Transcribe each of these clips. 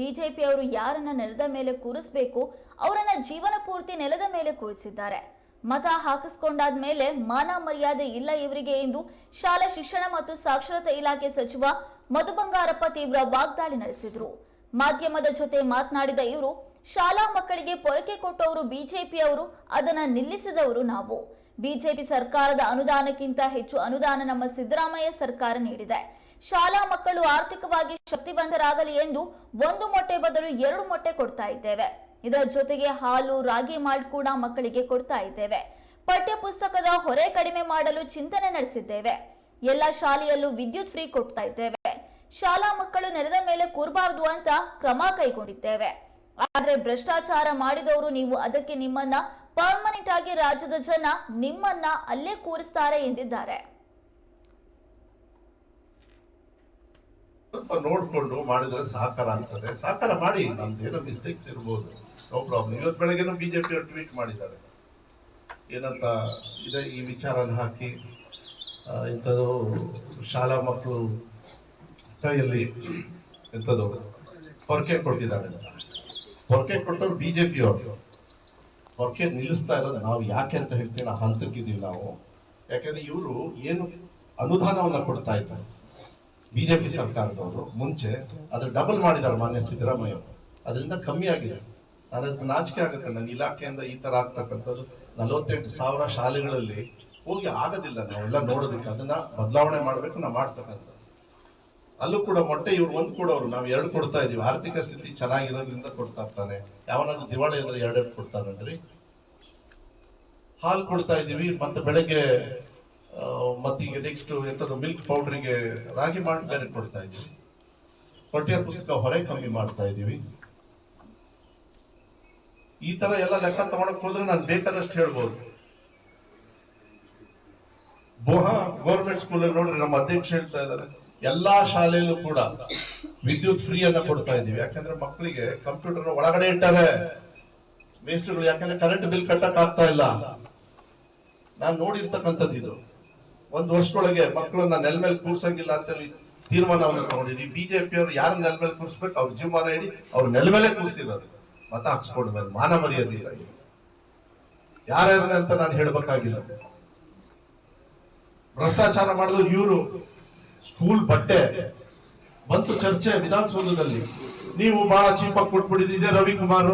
ಬಿಜೆಪಿಯವರು ಯಾರನ್ನ ನೆಲದ ಮೇಲೆ ಕೂರಿಸಬೇಕು, ಅವರನ್ನ ಜೀವನ ಪೂರ್ತಿ ನೆಲದ ಮೇಲೆ ಕೂರಿಸಿದ್ದಾರೆ. ಮತ ಹಾಕಿಸ್ಕೊಂಡಾದ್ಮೇಲೆ ಮಾನ ಮರ್ಯಾದೆ ಇಲ್ಲ ಇವರಿಗೆ ಎಂದು ಶಾಲಾ ಶಿಕ್ಷಣ ಮತ್ತು ಸಾಕ್ಷರತಾ ಇಲಾಖೆ ಸಚಿವ ಮಧು ಬಂಗಾರಪ್ಪ ತೀವ್ರ ವಾಗ್ದಾಳಿ ನಡೆಸಿದ್ರು. ಮಾಧ್ಯಮದ ಜೊತೆ ಮಾತನಾಡಿದ ಇವರು, ಶಾಲಾ ಮಕ್ಕಳಿಗೆ ಪೊರಕೆ ಕೊಟ್ಟವರು ಬಿಜೆಪಿಯವರು ಅದನ್ನ ನಿಲ್ಲಿಸಿದವರು ನಾವು. ಬಿಜೆಪಿ ಸರ್ಕಾರದ ಅನುದಾನಕ್ಕಿಂತ ಹೆಚ್ಚು ಅನುದಾನ ನಮ್ಮ ಸಿದ್ದರಾಮಯ್ಯ ಸರ್ಕಾರ ನೀಡಿದೆ. ಶಾಲಾ ಮಕ್ಕಳು ಆರ್ಥಿಕವಾಗಿ ಶಕ್ತಿವಂತರಾಗಲಿ ಎಂದು ಒಂದು ಮೊಟ್ಟೆ ಬದಲು ಎರಡು ಮೊಟ್ಟೆ ಕೊಡ್ತಾ ಇದ್ದೇವೆ. ಇದರ ಜೊತೆಗೆ ಹಾಲು, ರಾಗಿ, ಮಾಲ್ಟ್ ಕೂಡ ಮಕ್ಕಳಿಗೆ ಕೊಡ್ತಾ ಇದ್ದೇವೆ. ಪಠ್ಯ ಪುಸ್ತಕದ ಹೊರೆ ಕಡಿಮೆ ಮಾಡಲು ಚಿಂತನೆ ನಡೆಸಿದ್ದೇವೆ. ಎಲ್ಲ ಶಾಲೆಯಲ್ಲೂ ವಿದ್ಯುತ್ ಫ್ರೀ ಕೊಡ್ತಾ ಇದ್ದೇವೆ. ಶಾಲಾ ಮಕ್ಕಳು ನೆರೆದ ಮೇಲೆ ಕೂರಬಾರದು ಅಂತ ಕ್ರಮ ಕೈಗೊಂಡಿದ್ದೇವೆ. ಆದ್ರೆ ಭ್ರಷ್ಟಾಚಾರ ಮಾಡಿದವರು ನೀವು ಅದಕ್ಕೆ ನಿಮ್ಮನ್ನ ಪರ್ಮನೆಂಟ್ ಆಗಿ ರಾಜ್ಯದ ಜನ ನಿಮ್ಮನ್ನ ಅಲ್ಲೇ ಕೂರಿಸ್ತಾರೆ ಎಂದಿದ್ದಾರೆ. ಸ್ವಲ್ಪ ನೋಡಿಕೊಂಡು ಮಾಡಿದರೆ ಸಹಕಾರ ಆಗ್ತದೆ. ಸಹಕಾರ ಮಾಡಿ ನಮ್ದು ಏನೋ ಮಿಸ್ಟೇಕ್ಸ್ ಇರ್ಬೋದು. ನೋ ಪ್ರಾಬ್ಲಮ್ ಇವತ್ತು ಬೆಳಗ್ಗೆನೂ ಬಿಜೆಪಿ ಅವರು ಟ್ವೀಟ್ ಮಾಡಿದ್ದಾರೆ. ಏನಂತ ಇದೆ ಈ ವಿಚಾರನ ಹಾಕಿ ಆ, ಇಂಥದ್ದು ಶಾಲಾ ಮಕ್ಕಳು ಕೈಯಲ್ಲಿ ಎಂಥದ್ದು ಹೊರಕೆ ಕೊಟ್ಟಿದ್ದಾರೆ ಅಂತ. ಹೊರಕೆ ಕೊಟ್ಟವ್ರು ಬಿ ಜೆ ಪಿಯವರು ಹೊರಕೆ ನಿಲ್ಲಿಸ್ತಾ ಇರೋದು ನಾವು ಯಾಕೆ ಅಂತ ಹೇಳ್ತೀವಿ ನಾವು ಹಂತಕ್ಕಿದ್ದೀವಿ ನಾವು. ಯಾಕಂದ್ರೆ ಇವರು ಏನು ಅನುದಾನವನ್ನು ಕೊಡ್ತಾ ಇದ್ದಾರೆ. ಬಿಜೆಪಿ ಸರ್ಕಾರದವರು ಮುಂಚೆ ಅದ್ರ ಡಬಲ್ ಮಾಡಿದ್ದಾರೆ ಮಾನ್ಯ ಸಿದ್ದರಾಮಯ್ಯ ಅದರಿಂದ ಕಮ್ಮಿ ಆಗಿದೆ. ನಾನು ಅದಕ್ಕೆ ನಾಚಿಕೆ ಆಗುತ್ತೆ. ನನ್ನ ಇಲಾಖೆಯಿಂದ ಈ ತರ ಆಗ್ತಕ್ಕಂಥದ್ದು ನಲವತ್ತೆಂಟು ಸಾವಿರ ಶಾಲೆಗಳಲ್ಲಿ ಹೋಗಿ ಆಗೋದಿಲ್ಲ ನಾವೆಲ್ಲ ನೋಡೋದಕ್ಕೆ. ಅದನ್ನ ಬದಲಾವಣೆ ಮಾಡಬೇಕು, ನಾವು ಮಾಡ್ತಕ್ಕಂಥದ್ದು. ಅಲ್ಲೂ ಕೂಡ ಮೊಟ್ಟೆ ಇವ್ರು ಒಂದು ಕೊಡೋರು. ನಾವು ಎರಡು ಕೊಡ್ತಾ ಇದೀವಿ ಆರ್ಥಿಕ ಸ್ಥಿತಿ ಚೆನ್ನಾಗಿರೋದ್ರಿಂದ ಕೊಡ್ತಾ ಇರ್ತಾನೆ ಯಾವನಾದ್ರು ದಿವಾಳಿ ಅಂದ್ರೆ ಎರಡೆರಡು ಕೊಡ್ತಾನಂದ್ರಿ ಹಾಲು ಕೊಡ್ತಾ ಇದೀವಿ ಮತ್ತೆ ಬೆಳಗ್ಗೆ ಮತ್ತೀಗ ನೆಕ್ಸ್ಟ್ ಎಂಥದ್ದು ಮಿಲ್ಕ್ ಪೌಡ್ರಿಗೆ ರಾಗಿ ಮಾಡಿ ಬೇರೆ ಕೊಡ್ತಾ ಇದ್ದೀವಿ. ಪಠ್ಯ ಪುಸ್ತಕ ಹೊರೆ ಕಮ್ಮಿ ಮಾಡ್ತಾ ಇದ್ದೀವಿ. ಈ ತರ ಎಲ್ಲ ಲೆಕ್ಕ ತಗೊಳಕ್ ಹೋದ್ರೆ ನಾನು ಬೇಕಾದಷ್ಟು ಹೇಳ್ಬೋದು. ಬೋಹ ಗೌರ್ಮೆಂಟ್ ಸ್ಕೂಲ್ ನೋಡ್ರಿ ನಮ್ಮ ಅಧ್ಯಕ್ಷ ಹೇಳ್ತಾ ಇದ್ದಾರೆ. ಎಲ್ಲಾ ಶಾಲೆಯಲ್ಲೂ ಕೂಡ ವಿದ್ಯುತ್ ಫ್ರೀ ಅನ್ನ ಕೊಡ್ತಾ ಇದೀವಿ ಯಾಕಂದ್ರೆ ಮಕ್ಕಳಿಗೆ ಕಂಪ್ಯೂಟರ್ ಒಳಗಡೆ ಇಟ್ಟಾರೆ ವೇಸ್ಟ್ಗಳು ಯಾಕಂದ್ರೆ ಕರೆಂಟ್ ಬಿಲ್ ಕಟ್ಟಕ್ ಆಗ್ತಾ ಇಲ್ಲ. ನಾನು ನೋಡಿರ್ತಕ್ಕಂಥದ್ದು ಇದು. ಒಂದು ವರ್ಷದೊಳಗೆ ಮಕ್ಕಳನ್ನ ನೆಲ ಮೇಲೆ ಕೂರ್ಸಂಗಿಲ್ಲ ಅಂತೇಳಿ ತೀರ್ಮಾನವನ್ನು ತಗೊಂಡಿದ್ವಿ ಬಿಜೆಪಿ ಅವರು ಯಾರು ನೆಲ ಮೇಲೆ ಕೂರ್ಸ್ಬೇಕು ಅವ್ರ ಜೀವಮಾನ ಹೇಳಿ ಅವ್ರ ನೆಲ ಮೇಲೆ ಕೂರ್ಸಿರೋದು. ಮತ ಹಾಕ್ಸ್ಕೊಂಡ್ಮೇಲೆ ಮಾನ ಮರ್ಯಾದೆ ಇಲ್ಲ ಈಗ. ಯಾರ್ಯಾರನ್ನ ಅಂತ ನಾನು ಹೇಳ್ಬೇಕಾಗಿಲ್ಲ. ಭ್ರಷ್ಟಾಚಾರ ಮಾಡಿದ್ರು ಇವರು. ಸ್ಕೂಲ್ ಬಟ್ಟೆ. ಬಂತು ಚರ್ಚೆ ವಿಧಾನಸೌಧದಲ್ಲಿ. ನೀವು ಬಹಳ ಚೀಪಾಗಿ ಕೊಟ್ಬಿಟ್ಟಿದ್ರಿ ರವಿಕುಮಾರ್.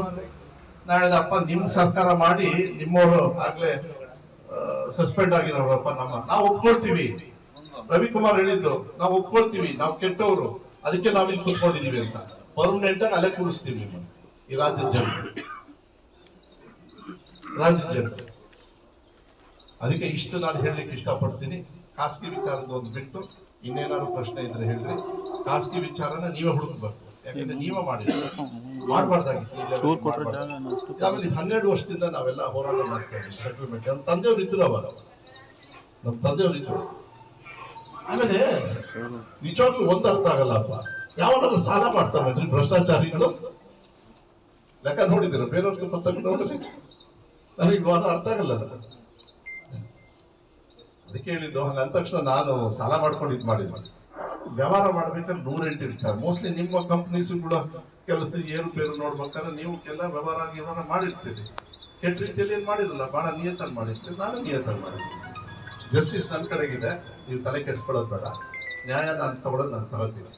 ನಾಳೆ ಅಪ್ಪ ನಿಮ್ ಸರ್ಕಾರ ಮಾಡಿ ನಿಮ್ಮವರು ಆಗ್ಲೇ ಸಸ್ಪೆಂಡ್ ಆಗಿರೋರಪ್ಪ ನಮ್ಮ. ನಾವು ಒಪ್ಕೊಳ್ತೀವಿ. ರವಿಕುಮಾರ್ ಹೇಳಿದ್ದು, ನಾವು ಒಪ್ಕೊಳ್ತೀವಿ, ನಾವು ಕೆಟ್ಟವರು. ಅದಕ್ಕೆ ನಾವಿಲ್ಲಿ ಕೂತ್ಕೊಂಡಿದೀವಿ ಅಂತ. ಪರ್ಮನೆಂಟ್ ಆಗಿ ಅಲ್ಲೇ ಕೂರಿಸ್ತೀವಿ ಈ ರಾಜ್ಯದ ಜನ ರಾಜ್ಯದ ಜನ ಅದಕ್ಕೆ ಇಷ್ಟು ನಾನು ಹೇಳಲಿಕ್ಕೆ ಇಷ್ಟಪಡ್ತೀನಿ. ಖಾಸಗಿ ವಿಚಾರದ ಒಂದು ಬಿಟ್ಟು ಇನ್ನೇನಾದ್ರು ಪ್ರಶ್ನೆ ಇದ್ರೆ ಹೇಳ್ರಿ. ಖಾಸಗಿ ವಿಚಾರನ ನೀವೇ ಹುಡುಕ್ಬೇಕು. ಯಾಕಂದ್ರೆ ನೀವೇ ಮಾಡಿದ್ರೆ ಮಾಡಬಾರ್ದಾಗಿತ್ತು. ಆಮೇಲೆ ಹನ್ನೆರಡು ವರ್ಷದಿಂದ ನಾವೆಲ್ಲ ಹೋರಾಟ ಮಾಡ್ತಾ ಇದ್ವಿ ಸೆಟಲ್ಮೆಂಟ್ ನಮ್ಮ ತಂದೆಯವರು ಇದ್ರು ಅವಾಗ. ನಮ್ಮ ತಂದೆಯವರು ಇದ್ರು. ಆಮೇಲೆ ನಿಜವಾಗ್ಲೂ ಒಂದ್ ಅರ್ಥ ಆಗಲ್ಲಪ್ಪ. ಯಾವನಾದ್ರು ಸಾಲ ಮಾಡ್ತಾವೇನ್ರಿ ಭ್ರಷ್ಟಾಚಾರಿಗಳು? ಲೆಕ್ಕ ನೋಡಿದಿರ ಬೇರೆಯವ್ರ ಸ್ವಲ್ಪ ತಗೊಂಡು ನೋಡ್ರಿ ನನಗೆ ಇವಾಗ ಅರ್ಥ ಆಗಲ್ಲ ಅದು. ಅದಕ್ಕೆ ಹೇಳಿದ್ದು ಹಂಗ ಅಂದ ತಕ್ಷಣ ನಾನು ಸಾಲ ಮಾಡ್ಕೊಂಡು ಇದು ಮಾಡಿದ್ದೆ. ವ್ಯವಹಾರ ಮಾಡ್ಬೇಕಾದ್ರೆ ನೂರೆಂಟು ಇರ್ತಾರೆ. ಮೋಸ್ಟ್ಲಿ ನಿಮ್ಮ ಕಂಪ್ನೀಸ್ ಕೂಡ ಕೆಲಸ ಏನು ಏರುಪೇರು ನೋಡ್ಬೇಕಾದ್ರೆ ನೀವು ಕೆಲ ವ್ಯವಹಾರ ವ್ಯವಹಾರ ಮಾಡಿರ್ತೀರಿ. ಕೆಟ್ಟ ರೀತಿಯಲ್ಲಿ ಏನು ಮಾಡಿರಲ್ಲ, ಬಹಳ ನಿಯತನ ಮಾಡಿರ್ತೀರಿ. ನಾನು ನಿಯತನ ಮಾಡಿರ್ತೀನಿ ಜಸ್ಟಿಸ್ ನನ್ನ ಕಡೆಗಿದೆ. ನೀವು ತಲೆ ಕೆಡಿಸ್ಕೊಳ್ಳೋದು ಬೇಡ. ನ್ಯಾಯ ನಾನು ತಗೊಳ್ಳೋದು ನಾನು ತಗೋತೀನಿ